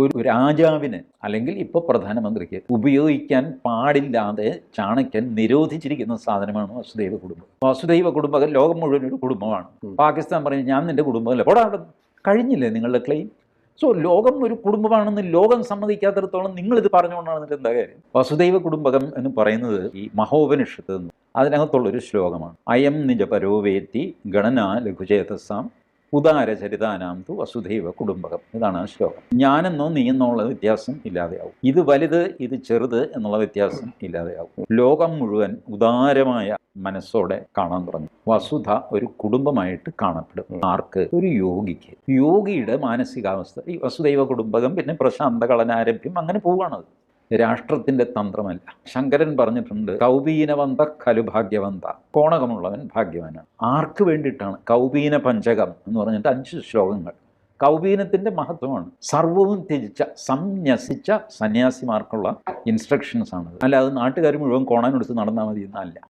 ഒരു രാജാവിന് അല്ലെങ്കിൽ ഇപ്പോൾ പ്രധാനമന്ത്രിക്ക് ഉപയോഗിക്കാൻ പാടില്ലാതെ ചാണക്യൻ നിരോധിച്ചിരിക്കുന്ന സാധനമാണ് വസുദൈവ കുടുംബം. വസുദൈവ കുടുംബം ലോകം മുഴുവൻ ഒരു കുടുംബമാണ്. പാകിസ്ഥാൻ പറഞ്ഞു ഞാൻ നിന്റെ കുടുംബമല്ല. പോടാ അവിടെ കഴിഞ്ഞില്ലേ നിങ്ങളുടെ ക്ലെയിം സോ ലോകം ഒരു കുടുംബമാണെന്ന് ലോകം സമ്മതിക്കാത്തിടത്തോളം നിങ്ങളിത് പറഞ്ഞുകൊണ്ടാണ് എന്താ കാര്യം? വസുദൈവ കുടുംബകം എന്ന് പറയുന്നത് ഈ മഹോപനിഷത്ത് അതിനകത്തുള്ളൊരു ശ്ലോകമാണ്. അയം നിജ പരോവേത്തി ഗണന ലഘുചേതസാം ഉദാരചരിതാനാം തു വസുദൈവ കുടുംബകം. ഇതാണ് ശ്ലോകം. ഞാനെന്നോ നീ എന്നുള്ള വ്യത്യാസം ഇല്ലാതെയാവും. ഇത് വലുത് ഇത് ചെറുത് എന്നുള്ള വ്യത്യാസം ഇല്ലാതെയാവും. ലോകം മുഴുവൻ ഉദാരമായ മനസ്സോടെ കാണാൻ തുടങ്ങി. വസുധ ഒരു കുടുംബമായിട്ട് കാണപ്പെടും. ആർക്ക്? ഒരു യോഗിക്ക്. യോഗിയുടെ മാനസികാവസ്ഥ. ഈ വസുദൈവ കുടുംബകം പിന്നെ പ്രശാന്ത കളനാരഭ്യം അങ്ങനെ പോവുകയാണത് രാഷ്ട്രത്തിന്റെ തന്ത്രമല്ല. ശങ്കരൻ പറഞ്ഞിട്ടുണ്ട് കൗപീനവന്ത ഖലു ഭാഗ്യവന്ത. കോണകമുള്ളവൻ ഭാഗ്യവാനാണ്. ആർക്ക് വേണ്ടിയിട്ടാണ് കൗപീന പഞ്ചകം എന്ന് പറഞ്ഞിട്ട് അഞ്ച് ശ്ലോകങ്ങൾ. കൗപീനത്തിന്റെ മഹത്വമാണ്. സർവവും ത്യജിച്ച സംന്യസിച്ച സന്യാസിമാർക്കുള്ള ഇൻസ്ട്രക്ഷൻസ് ആണ് അല്ലാതെ നാട്ടുകാർ മുഴുവൻ കോണാനെടുത്ത് നടന്നാൽ മതി എന്നല്ല.